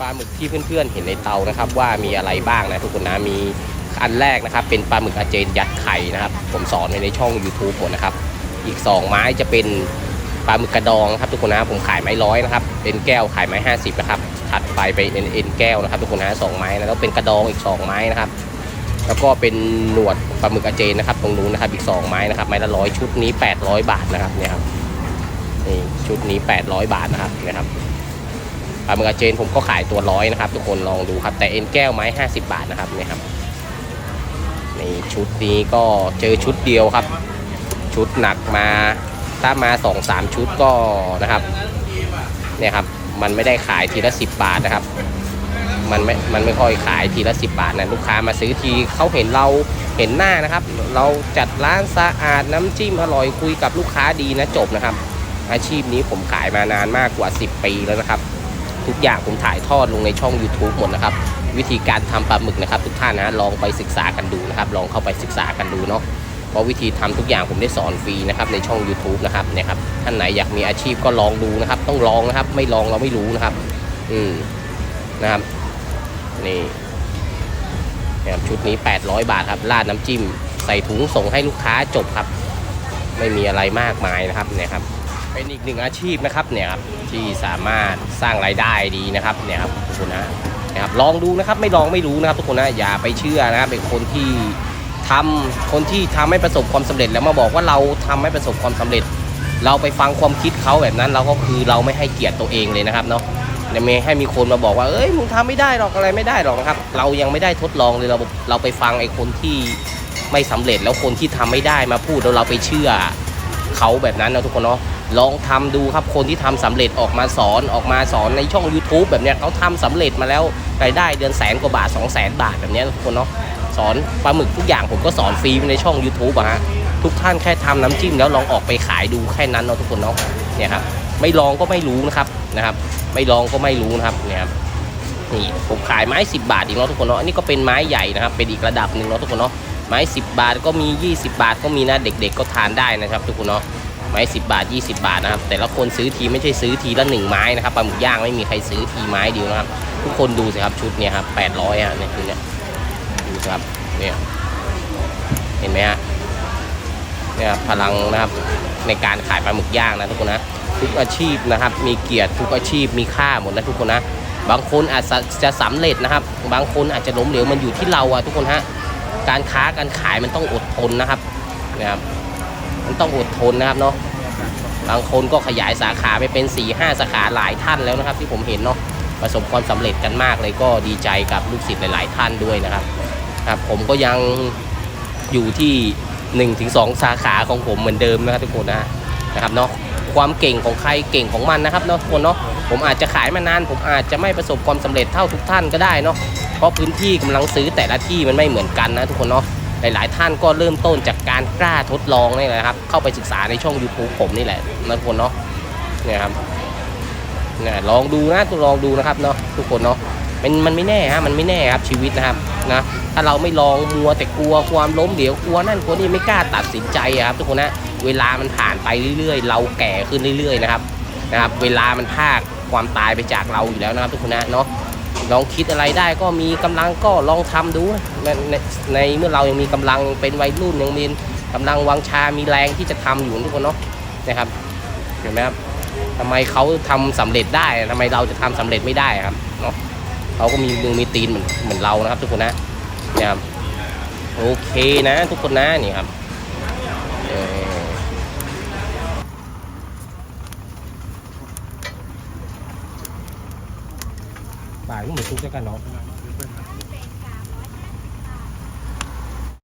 ปลาหมึกที่เพื่อนๆเห็นในเตานะครับ ว่ามีอะไรบ้างนะทุกคนนะมีอันแรกนะครับ เป็นปลาหมึกอาเจนยัดไข่นะครับ ผมสอนไว้ในช่อง YouTube ผมนะครับ อีก 2 ไม้จะเป็นปลาหมึกกระดองนะครับทุกคนนะผมขายไม้ร้อยนะครับเป็นแก้วขายไม้ 50นะครับถัดไปเป็นเอ็นแก้วนะครับทุกคนนะสองไม้นะแล้วเป็นกระดองอีก 2 ไม้นะครับแล้วก็เป็นหนวดปลาหมึกอาเจนนะครับ ตรงนู้นนะครับอีก 2 ไม้นะครับไม้ละร้อยชุดนี้ 800 บาทนะครับเนี่ยครับนี่ชุดนี้ 800 บาทนะครับนะครับ ปลาหมึกอาเจนผมก็ขายตัวร้อยนะครับ ทุกคนลองดูครับแต่เอ็นแก้วไม้ 50 บาทนะครับเนี่ยครับในชุดนี้ก็เจอชุดเดียวครับ ชุดหนักมาถ้ามา 2-3 ชุดก็นะครับเนี่ยครับมันไม่ได้ขายทีละ 10 บาทนะครับ มันไม่ มันไม่ค่อยขายทีละ 10 บาทนะลูกค้ามาซื้อทีเขาเห็นเราเห็นหน้านะครับ เราจัดร้านสะอาดน้ำจิ้มอร่อยคุยกับลูกค้าดีนะจบนะครับ อาชีพนี้ผมขายมานานมากกว่า 10 ปีแล้วนะครับ ทุกอย่างผมถ่ายทอดลงในช่อง YouTube หมดนะครับ วิธีการทำปลาหมึกนะครับ ทุกท่านนะลองไปศึกษากันดูนะครับ ลองเข้าไปศึกษากันดูเนาะเพราะวิธีทำทุกอย่างผมได้สอนฟรีนะครับในช่อง YouTube นะครับเนี่ยครับท่านไหนอยากมีอาชีพก็ลองดูนะครับ ต้องลองนะครับ ไม่ลองเราไม่รู้นะครับ อืมนะครับนี่นะครับชุดนี้ 800 บาทครับราดน้ำจิ้ม ใส่ถุงส่งให้ลูกค้าจบครับ ไม่มีอะไรมากมายนะครับเนี่ยครับ เป็นอีกหนึ่งอาชีพนะครับเนี่ยครับที่สามารถสร้างรายได้ดีนะครับเนี่ยครับทุกคนนะนะครับลองดูนะครับไม่ลองไม่รู้นะครับ ทุกคนนะอย่าไปเชื่อนะครับเป็นคนที่ทำคนที่ทำให้ประสบความสำเร็จแล้วมาบอกว่าเราทำให้ประสบความสำเร็จ เราไปฟังความคิดเขาแบบนั้น เราก็คือเราไม่ให้เกียรติตัวเองเลยนะครับเนาะเนี่ยมีให้มีคนมาบอกว่าเอ้ยมึงทำไม่ได้หรอกอะไรไม่ได้หรอกนะครับ เรายังไม่ได้ทดลองเลยเราเราไปฟังไอ้คนที่ไม่สำเร็จแล้วคนที่ทำไม่ได้มาพูดแล้วเราไปเชื่อเขาแบบนั้นนะทุกคนเนาะ ลองทำดูครับคนที่ทำสำเร็จออกมาสอนออกมาสอนในช่อง YouTube แบบเนี้ยเขาทำสำเร็จมาแล้วรายได้เดือนแสนกว่าบาท 2 0 0แสนบาทแบบเนี้ยทุกคนเนาะสอนปลาหมึกทุกอย่างผมก็สอนฟรีในช่อง YouTube อะฮะทุกท่านแค่ทำน้ำจิ้มแล้วลองออกไปขายดูแค่นั้นเนาะทุกคนเนาะเนี่ยครับไม่ลองก็ไม่รู้นะครับนะครับไม่ลองก็ไม่รู้นะครับเนี่ยครับนี่ผมขายไม้ 10 บาทอีกเนาะทุกคนเนาะอันนี้ก็เป็นไม้ใหญ่นะครับเป็นอีกระดับหนึ่งเนาะทุกคนเนาะไม้ 10 บาทก็มี 20 บาทก็มีนะเด็ก ๆ ก็ทานได้นะครับ ทุกคนเนาะ ไม้ 10 บาท 20 บาทนะครับ แต่ละคนซื้อทีไม่ใช่ซื้อทีละหนึ่งไม้นะครับปลาหมึกย่างไม่มีใครซื้อทีไม้เดียวนะครับ ทุกคนดูสิครับชุดเนี่ยครับ800อะเนี่ยชุดเนี่ยดูสิครับเนี่ยเห็นไหมฮะเนี่ยครับพลังนะครับในการขายปลาหมึกย่างนะทุกคนนะทุกอาชีพนะครับ มีเกียรติทุกอาชีพมีค่าหมดนะทุกคนนะบางคนอาจจะจะสำเร็จนะครับ บางคนอาจจะล้มเหลวมันอยู่ที่เราอะทุกคนฮะการค้าการขายมันต้องอดทนนะครับนะครับ มันต้องอดทนนะครับเนาะบางคนก็ขยายสาขาไปเป็น4ี่ห้าสาขาหลายท่านแล้วนะครับ ที่ผมเห็นเนาะประสบความสำเร็จกันมากเลยก็ดีใจกับลูกศิษย์หลาย ๆ ท่านด้วยนะครับครับ ผมก็ยังอยู่ที่1นถึงสสาขาของผมเหมือนเดิมนะครับทุกคนนะนะครับเนาะความเก่งของใครเก่งของมันนะครับเนาะทุกคนเนาะผมอาจจะขายมานาน ผมอาจจะไม่ประสบความสำเร็จเท่าทุกท่านก็ได้เนาะเพราะพื้นที่กำลังซื้อแต่ละที่มันไม่เหมือนกันนะทุกคนเนาะ หลาย ๆ ท่านก็เริ่มต้นจากการกล้าทดลองนี่แหละครับ เข้าไปศึกษาในช่อง YouTube ผมนี่แหละนะทุกคนเนาะเนี่ยครับเนี่ยลองดูนะลองดูนะครับเนาะทุกคนเนาะมันมันไม่แน่ฮะมันไม่แน่ครับชีวิตนะครับนะถ้าเราไม่ลองมัวแต่กลัวความล้มเหลวกลัวนั่นกลัวนี่ไม่กล้าตัดสินใจครับทุกคนนะเวลามันผ่านไปเรื่อย ๆ เราแก่ขึ้นเรื่อย ๆ นะครับนะครับ เวลามันพากความตายไปจากเราอยู่แล้วนะครับทุกคนนะเนาะ ลองคิดอะไรได้ก็มีกำลังก็ลองทำดูในในเมื่อเรายังมีกำลังเป็นวัยรุ่นยังมีกำลังวังชา มีแรงที่จะทำอยู่ทุกคนเนาะนะครับเห็นไหมครับทำไมเขาทำสำเร็จได้ทำไมเราจะทำสำเร็จไม่ได้ครับเนาะเขาก็มีมือมีตีนเหมือนเหมือนเรานะครับ ทุกคนนะเนี่ยครับโอเคนะ ทุกคนนะนี่ครับ เออบ่ายก็